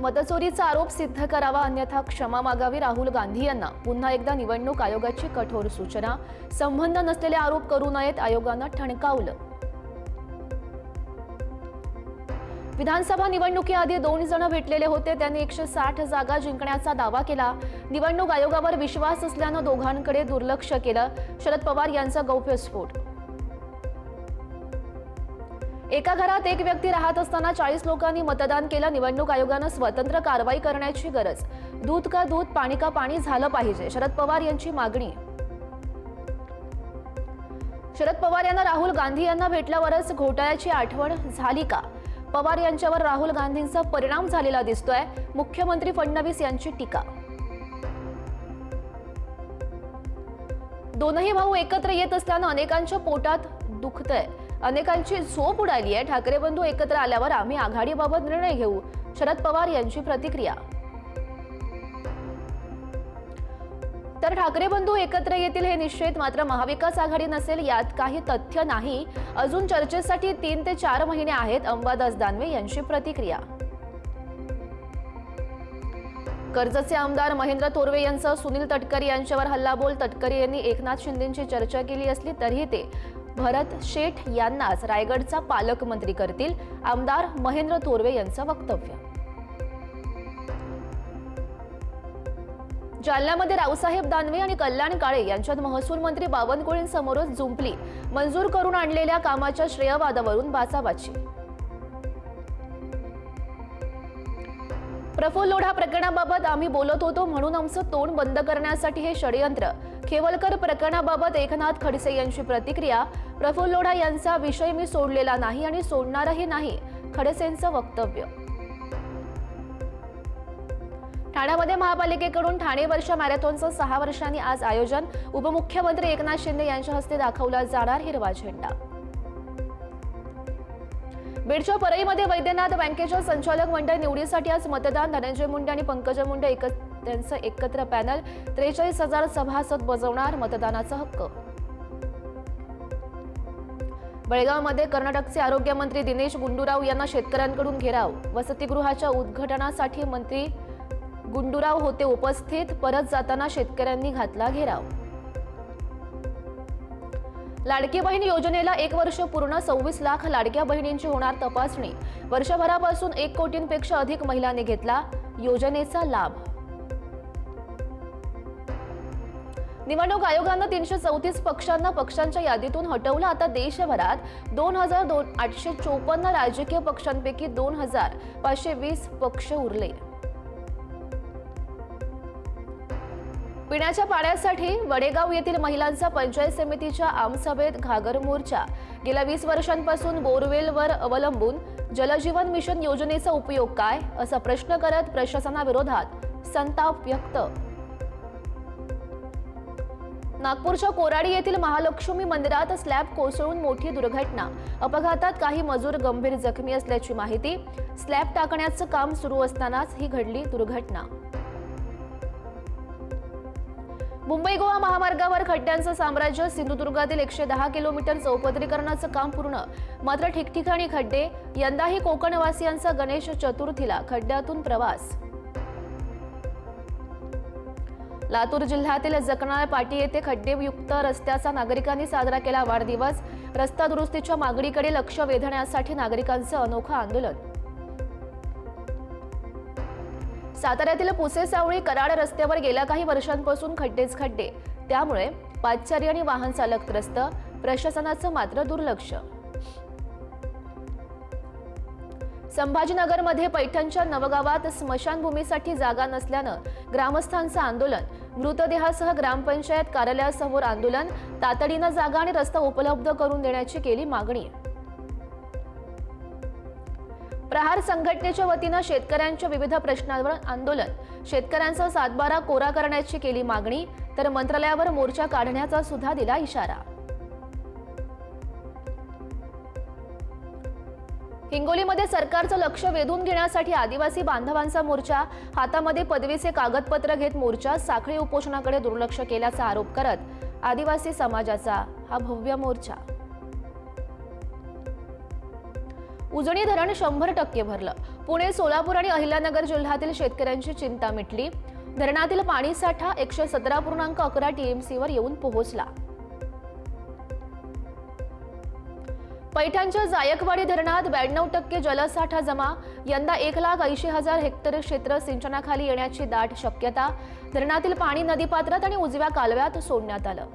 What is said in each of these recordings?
मतचोरीचा आरोप सिद्ध करावा अन्यथा क्षमा मागावी राहुल गांधी यांना. पुन्हा एकदा निवडणूक आयोगाची कठोर सूचना. संबंध नसलेले आरोप करू नयेत आयोगानं ठणकावलं. विधानसभा निवडणुकीआधी दोन जण भेटलेले होते त्यांनी एकशे साठ जागा जिंकण्याचा दावा केला. निवडणूक आयोगावर विश्वास असल्यानं दोघांकडे दुर्लक्ष केलं. शरद पवार यांचा गौप्यस्फोट एका घरात एक व्यक्ती राहत असताना चाळीस लोकांनी मतदान केलं. निवडणूक आयोगानं स्वतंत्र कारवाई करण्याची गरज. दूध का दूध पाणी का पाणी झालं पाहिजे? शरद पवार यांची मागणी. शरद पवार यांना राहुल गांधी यांना भेटल्यावरच घोटाळ्याची आठवण झाली का? पवार यांच्यावर राहुल गांधींचा परिणाम झालेला दिसतोय. मुख्यमंत्री फडणवीस यांची टीका. दोनही भाऊ एकत्र येत असल्यानं अनेकांच्या पोटात दुखतंय. अनेकांची झोप उडाली आहे. ठाकरे बंधू एकत्र आल्यावर आम्ही आघाडीबाबत निर्णय घेऊ. शरद पवार यांची प्रतिक्रिया. तर ठाकरे बंधू एकत्र येतील हे निश्चित मात्र महाविकास आघाडी नसेल यात काही तथ्य नाही. अजून चर्चेसाठी तीन ते चार महिने आहेत. अंबादास दानवे यांची प्रतिक्रिया. कर्जतचे आमदार महेंद्र तोरवे यांचा सुनील तटकरी यांच्यावर हल्लाबोल. तटकरी यांनी एकनाथ शिंदेची चर्चा केली असली तरीही ते भरत शेठ यांनाच रायगडचा पालकमंत्री करतील आमदार महेंद्र तोरवे यांचं वक्तव्य. जालन्यामध्ये रावसाहेब दानवे आणि कल्याण काळे यांच्यात महसूल मंत्री बावनकुळेंसमोरच जुंपली. मंजूर करून आणलेल्या कामाच्या श्रेयवादावरून बाचाबाची. प्रफुल्ल लोढा प्रकरणाबाबत आम्ही बोलत होतो म्हणून आमचं तोंड बंद करण्यासाठी हे षडयंत्र. खेवलकर प्रकरणाबाबत एकनाथ खडसे यांची प्रतिक्रिया प्रफुल्ल लोढा यांचा विषय मी सोडलेला नाही आणि सोडणारही नाही खडसेंचं वक्तव्य. ठाण्यामध्ये महापालिकेकडून ठाणे वर्ष मॅरेथॉनचं सहा वर्षांनी आज आयोजन उपमुख्यमंत्री एकनाथ शिंदे यांच्या हस्ते दाखवला जाणार हिरवा झेंडा. बीडच्या परळीमध्ये वैद्यनाथ बँकेच्या संचालक मंडळ निवडीसाठी आज मतदान धनंजय मुंडे आणि पंकजा मुंडे एक त्यांचं एकत्र पॅनल त्रेचाळीस हजार सभासद बजावणार मतदानाचा हक्क. बेळगावमध्ये कर्नाटकचे आरोग्यमंत्री दिनेश गुंडूराव यांना शेतकऱ्यांकडून घेराव. वसतिगृहाच्या उद्घाटनासाठी मंत्री गुंडूराव होते उपस्थित. परत जाताना शेतकऱ्यांनी घातला घेराव. लाडकी बहीण योजनेला एक वर्ष पूर्ण सव्वीस लाख लाडक्या बहिणींची होणार तपासणी. वर्षभरापासून एक कोटींपेक्षा अधिक महिलांनी घेतला योजनेचा लाभ. निवडणूक आयोगानं तीनशे चौतीस पक्षांना पक्षांच्या यादीतून हटवलं. आता देशभरात दोन हजार दोन आठशे चोपन्न राजकीय पक्षांपैकी दोन हजार पाचशे वीस पक्ष उरले. पिण्याच्या पाण्यासाठी वडेगाव येथील महिलांचा पंचायत समितीच्या आमसभेत घागर मोर्चा. गेल्या वीस वर्षांपासून बोरवेलवर अवलंबून जलजीवन मिशन योजनेचा उपयोग काय? असा प्रश्न करत प्रशासनाविरोधात संताप व्यक्त. नागपूरच्या कोराडी येथील महालक्ष्मी मंदिरात स्लॅब कोसळून मोठी दुर्घटना. अपघातात काही मजूर गंभीर जखमी असल्याची माहिती. स्लॅब टाकण्याचं काम सुरू असतानाच ही घडली दुर्घटना. मुंबई गोवा महामार्गावर खड्ड्यांचं साम्राज्य सिंधुदुर्गातील एकशे दहा किलोमीटर चौपदरीकरणाचं काम पूर्ण. मात्र ठिकठिकाणी खड्डे यंदाही कोकणवासियांचा गणेश चतुर्थीला खड्ड्यातून प्रवास. लातूर जिल्ह्यातील जकणाळ पाटी येथे खड्डेयुक्त रस्त्याचा नागरिकांनी साजरा केला वाढदिवस. रस्ता दुरुस्तीच्या मागणीकडे लक्ष वेधण्यासाठी नागरिकांचं अनोखं आंदोलन. साताऱ्यातील पुसे सावळी कराड रस्त्यावर गेल्या काही वर्षांपासून खड्डेच खड्डे. त्यामुळे पादचारी आणि वाहन चालक त्रस्त प्रशासनाचं मात्र दुर्लक्ष. संभाजीनगरमध्ये पैठणच्या नवगावात स्मशानभूमीसाठी जागा नसल्यानं ग्रामस्थांचं आंदोलन. मृतदेहासह ग्रामपंचायत कार्यालयासमोर आंदोलन तातडीनं जागा आणि रस्ता उपलब्ध करून देण्याची केली मागणी. प्रहार संघटनेच्या वतीनं शेतकऱ्यांच्या विविध प्रश्नांवर आंदोलन. शेतकऱ्यांचा सातबारा कोरा करण्याची केली मागणी तर मंत्रालयावर मोर्चा काढण्याचा सुद्धा दिला इशारा. हिंगोलीमध्ये सरकारचं लक्ष वेधून घेण्यासाठी आदिवासी बांधवांचा मोर्चा हातामध्ये पदवीचे कागदपत्र घेत मोर्चा साखळी उपोषणाकडे दुर्लक्ष केल्याचा आरोप करत आदिवासी समाजाचा हा भव्य मोर्चा. उजनी धरण शंभर टक्के भरलं. पुणे सोलापूर आणि अहिल्यानगर जिल्ह्यातील शेतकऱ्यांची चिंता मिटली. धरणातील पाणीसाठा एकशे सतरा पूर्णांक अकरा टीएमसीवर येऊन पोहोचला. पैठणच्या जायकवाडी धरणात ब्याण्णव टक्के जलसाठा जमा. यंदा एक लाख ऐंशी हजार हेक्टर क्षेत्र सिंचनाखाली येण्याची दाट शक्यता. धरणातील पाणी नदीपात्रात आणि उजव्या कालव्यात सोडण्यात आलं.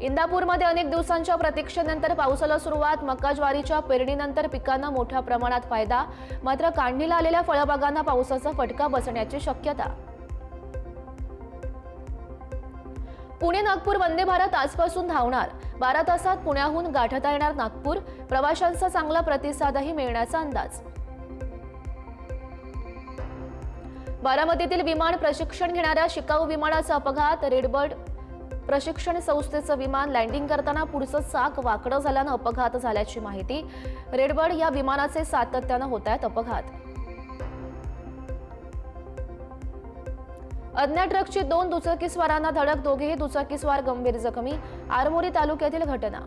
इंदापूरमध्ये अनेक दिवसांच्या प्रतीक्षेनंतर पावसाला सुरुवात. मका ज्वारीच्या पेरणीनंतर पिकांना मोठ्या प्रमाणात फायदा. मात्र काढणीला आलेल्या फळबागांना पावसाचा फटका बसण्याची शक्यता. पुणे नागपूर वंदे भारत आजपासून धावणार. बारा तासात पुण्याहून गाठता येणार नागपूर. प्रवाशांचा चांगला प्रतिसादही मिळण्याचा अंदाज. बारामतीतील विमान प्रशिक्षण घेणाऱ्या शिकाऊ विमानाचा अपघात. रेडबर्ड प्रशिक्षण संस्थेचं विमान लँडिंग करताना पुढचं चाक वाकडं झाल्यानं अपघात झाल्याची माहिती. रेडबर्ड या विमानाचे सातत्यानं होत आहेत अपघात. अज्ञात ट्रकची दोन दुचाकीस्वारांना धडक दोघेही दुचाकीस्वार गंभीर जखमी. आरमोरी तालुक्यातील घटना.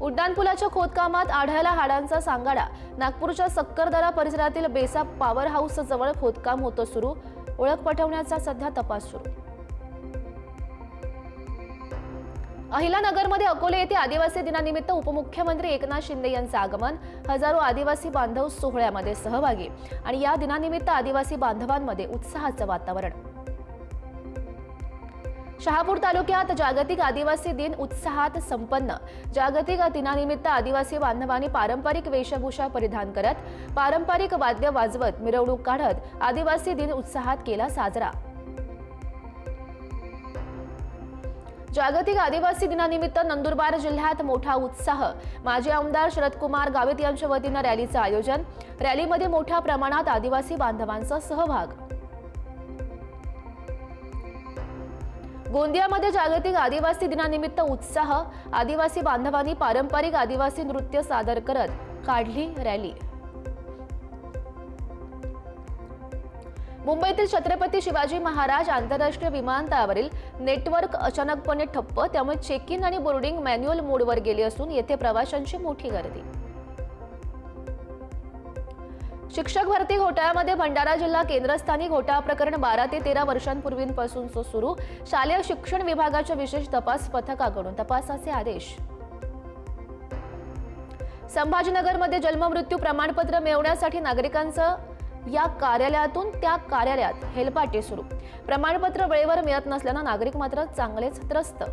उड्डाणपुलाच्या खोदकामात आढळला हाडांचा सांगाडा. नागपूरच्या सक्करदरा परिसरातील बेसा पॉवर हाऊस जवळ खोदकाम होतं सुरू. ओळख पटवण्याचा सध्या तपास सुरू. अहिलानगरमध्ये अकोले येथे आदिवासी दिनानिमित्त उपमुख्यमंत्री एकनाथ शिंदे यांचं आगमन. हजारो आदिवासी बांधव सोहळ्यामध्ये सहभागी. आणि या दिनानिमित्त आदिवासी बांधवांमध्ये उत्साहाचं वातावरण. शहापूर तालुक्यात जागतिक आदिवासी दिन उत्साहात संपन्न. जागतिक दिनानिमित्त आदिवासी बांधवांनी पारंपरिक वेशभूषा परिधान करत पारंपरिक वाद्य वाजवत मिरवणूक काढत आदिवासी दिन उत्साहात केला साजरा. जागतिक आदिवासी दिनानिमित्त नंदुरबार जिल्ह्यात मोठा उत्साह. माजी आमदार शरदकुमार गावित यांच्या वतीनं रॅलीचं आयोजन. रॅलीमध्ये मोठ्या प्रमाणात आदिवासी बांधवांचा सहभाग. गोंदियामध्ये जागतिक आदिवासी दिनानिमित्त उत्साह. आदिवासी बांधवांनी पारंपरिक आदिवासी नृत्य सादर करत काढली रॅली. मुंबईतील छत्रपती शिवाजी महाराज आंतरराष्ट्रीय विमानतळावरील नेटवर्क अचानकपणे ठप्प त्यामुळे चेक इन आणि बोर्डिंग मॅन्युअल मोडवर गेले असून येथे प्रवाशांची मोठी गर्दी. शिक्षक भरती घोटाळ्यामध्ये भंडारा जिल्हा केंद्रस्थानी घोटाळा प्रकरण बारा ते तेरा वर्षांपूर्वीपासून सुरू. शालेय शिक्षण विभागाच्या विशेष तपास पथकाकडून तपासाचे आदेश. संभाजीनगरमध्ये जन्ममृत्यू प्रमाणपत्र मिळवण्यासाठी नागरिकांचं या कार्यालयातून त्या कार्यालयात हेलपाटे सुरू. प्रमाणपत्र वेळेवर मिळत नसल्यानं नागरिक मात्र चांगलेच त्रस्त.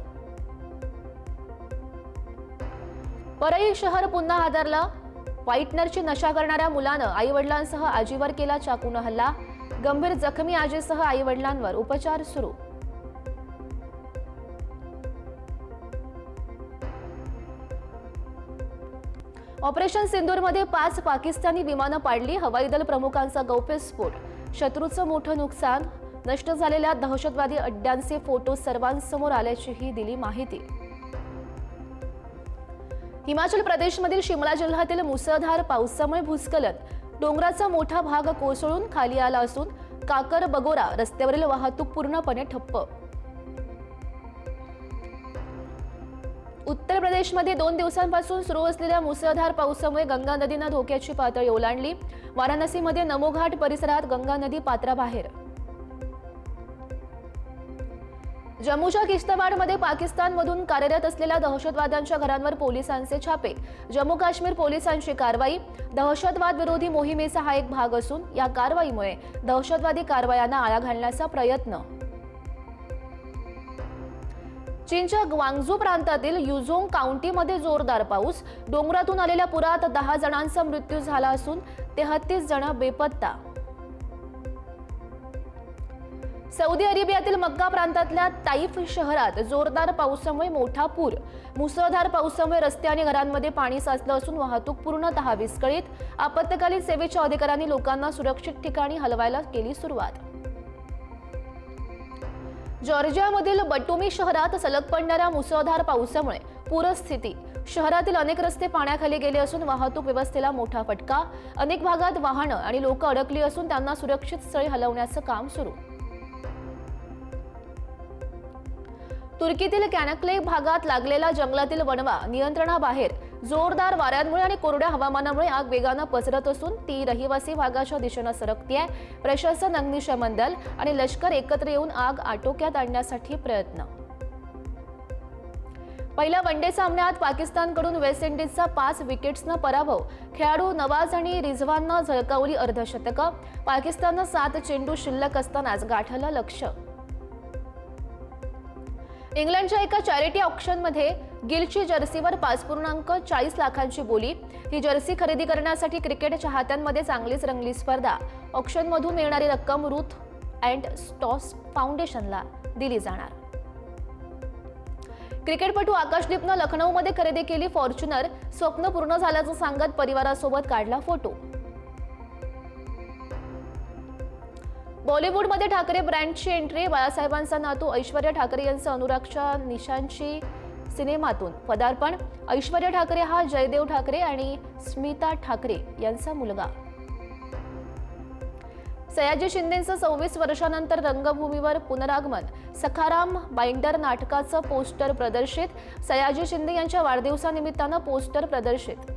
परळी शहर पुन्हा हादरलं. व्हाईटनरची नशा करणाऱ्या मुलानं आई वडिलांसह आजीवर केला चाकून हल्ला. गंभीर जखमी आजीसह आई वडिलांवर उपचार सुरू. ऑपरेशन सिंदूरमध्ये पाच पाकिस्तानी विमानं पाडली. हवाई दल प्रमुखांचा गौप्यस्फोट. शत्रूचं मोठं नुकसान. नष्ट झालेल्या दहशतवादी अड्ड्यांचे फोटो सर्वांसमोर आल्याचीही दिली माहिती. हिमाचल प्रदेशमधील शिमला जिल्ह्यातील मुसळधार पावसामुळे भूस्खलन. डोंगराचा मोठा भाग कोसळून खाली आला असून काकर बगोरा रस्त्यावरील वाहतूक पूर्णपणे ठप्प. उत्तर प्रदेशमध्ये दोन दिवसांपासून सुरू असलेल्या मुसळधार पावसामुळे गंगा नदीनं धोक्याची पातळी ओलांडली. वाराणसीमध्ये नमोघाट परिसरात गंगा नदी पात्राबाहेर. जम्मूच्या किश्तवाडमध्ये पाकिस्तानमधून कार्यरत असलेल्या दहशतवाद्यांच्या घरांवर पोलिसांचे छापे. जम्मू काश्मीर पोलिसांची कारवाई. दहशतवाद विरोधी मोहिमेचा हा एक भाग असून या कारवाईमुळे दहशतवादी कारवायांना आळा घालण्याचा प्रयत्न चीनच्या ग्वांगझू प्रांतातील युझोंग काउंटीमध्ये जोरदार पाऊस. डोंगरातून आलेल्या पुरात दहा जणांचा मृत्यू झाला असून तेहतीस जण बेपत्ता. सौदी अरेबियातील मक्का प्रांतातल्या ताईफ शहरात जोरदार पावसामुळे मोठा पूर. मुसळधार पावसामुळे रस्ते आणि घरांमध्ये पाणी साचलं असून वाहतूक पूर्णतः विस्कळीत आपत्कालीन सेवेच्या अधिकाऱ्यांनी लोकांना सुरक्षित ठिकाणी हलवायला केली सुरुवात. जॉर्जियामधील बटुमी शहरात सलग पडणाऱ्या मुसळधार पावसामुळे पूरस्थिती. शहरातील अनेक रस्ते पाण्याखाली गेले असून वाहतूक व्यवस्थेला मोठा फटका. अनेक भागात वाहनं आणि लोक अडकली असून त्यांना सुरक्षित स्थळी हलवण्याचं काम सुरू. तुर्कीतील कॅनक्लेव भागात लागलेला जंगलातील वणवा नियंत्रणाबाहेर जोरदार वाऱ्यांमुळे आणि कोरड्या हवामानामुळे आग वेगानं पसरत असून ती रहिवासी भागाच्या दिशेनं सरकतीये. प्रशासन अग्निशमन दल आणि लष्कर एकत्र येऊन आग आटोक्यात आणण्यासाठी प्रयत्न. पहिल्या वन डे सामन्यात पाकिस्तानकडून वेस्ट इंडिजचा पाच विकेट्सनं पराभव. खेळाडू नवाज आणि रिझवाननं झळकावली अर्धशतकं. पाकिस्ताननं सात चेंडू शिल्लक असतानाच गाठलं लक्ष इंग्लंडच्या एका चॅरिटी ऑप्शनमध्ये गिलची जर्सीवर पाच पूर्णांक चाळीस लाखांची बोली. ही जर्सी खरेदी करण्यासाठी क्रिकेट चाहत्यांमध्ये चांगलीच रंगली स्पर्धा. ऑप्शनमधून मिळणारी रक्कम रूथ अँड स्टॉस फाउंडेशनला दिली जाणार. क्रिकेटपटू आकाशदीपनं लखनौमध्ये खरेदी केली फॉर्च्युनर. स्वप्न पूर्ण झाल्याचं सांगत परिवारासोबत काढला फोटो. बॉलिवूडमध्ये ठाकरे ब्रँडची एंट्री. बाळासाहेबांचा नातू ऐश्वर्या ठाकरे यांचं अनुरागच्या निशांची सिनेमातून पदार्पण. ऐश्वर्या ठाकरे हा जयदेव ठाकरे आणि स्मिता ठाकरे यांचा मुलगा. सयाजी शिंदेचं सव्वीस वर्षानंतर रंगभूमीवर पुनरागमन. सखाराम बाइंडर नाटकाचं पोस्टर प्रदर्शित. सयाजी शिंदे यांच्या वाढदिवसानिमित्तानं पोस्टर प्रदर्शित.